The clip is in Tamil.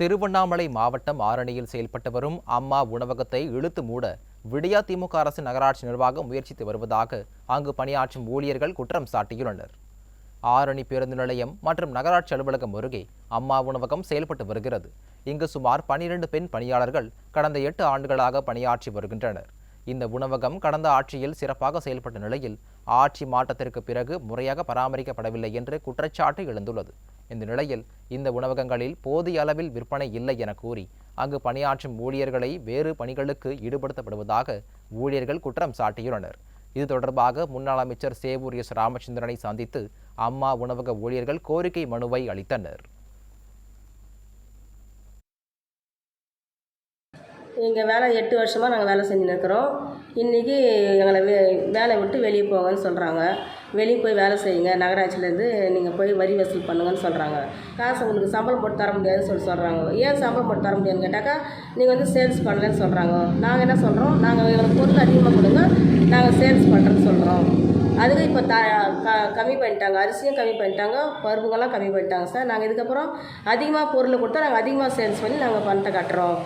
திருவண்ணாமலை மாவட்டம் ஆரணியில் செயல்பட்டு வரும் அம்மா உணவகத்தை இழுத்து மூட விடியா திமுக அரசு நகராட்சி நிர்வாகம் முயற்சித்து வருவதாக அங்கு பணியாற்றும் ஊழியர்கள் குற்றம் சாட்டியுள்ளனர். ஆரணி பேருந்து நிலையம் மற்றும் நகராட்சி அலுவலகம் அருகே அம்மா உணவகம் செயல்பட்டு வருகிறது. இங்கு சுமார் பனிரெண்டு பெண் பணியாளர்கள் கடந்த எட்டு ஆண்டுகளாக பணியாற்றி வருகின்றனர். இந்த உணவகம் கடந்த ஆட்சியில் சிறப்பாக செயல்பட்ட நிலையில் ஆட்சி மாற்றத்திற்கு பிறகு முறையாக பராமரிக்கப்படவில்லை என்று குற்றச்சாட்டு எழுந்துள்ளது. இந்த நிலையில் இந்த உணவகங்களில் போதிய அளவில் விற்பனை இல்லை என கூறி அங்கு பணியாற்றும் ஊழியர்களை வேறு பணிகளுக்கு ஈடுபடுத்தப்படுவதாக ஊழியர்கள் குற்றம் சாட்டியுள்ளனர். இது தொடர்பாக முன்னாள் அமைச்சர் சேவூர் எஸ் ராமச்சந்திரனை சந்தித்து அம்மா உணவக ஊழியர்கள் கோரிக்கை மனுவை அளித்தனர். எங்கள் வேலை எட்டு வருஷமாக நாங்கள் வேலை செஞ்சுன்னு இருக்கிறோம் இன்றைக்கி எங்களை வே வேலை விட்டு வெளியே போங்கன்னு சொல்கிறாங்க வெளியே போய் வேலை செய்யுங்க. நகராட்சியிலேருந்து நீங்கள் போய் வரி வசூல் பண்ணுங்கன்னு சொல்கிறாங்க காசு உங்களுக்கு சம்பளம் போட்டு தர முடியாதுன்னு சொல்லி சொல்கிறாங்க ஏன் சம்பளம் போட்டு தர முடியாதுன்னு கேட்டாக்கா நீங்கள் வந்து சேல்ஸ் பண்ணலன்னு சொல்கிறாங்க நாங்கள் என்ன சொல்கிறோம் நாங்கள் எங்களுக்கு பொருள் அதிகமாக கொடுங்க நாங்கள் சேல்ஸ் பண்ணுறேன்னு சொல்கிறோம் அதுக்கு இப்போ த க கம்மி பண்ணிட்டாங்க. அரிசியும் கம்மி பண்ணிட்டாங்க. பருப்புகள்லாம் கம்மி பண்ணிட்டாங்க சார். நாங்கள் இதுக்கப்புறம் அதிகமாக பொருள் கொடுத்தா நாங்கள் அதிகமாக சேல்ஸ் பண்ணி நாங்கள் பணத்தை கட்டுறோம்.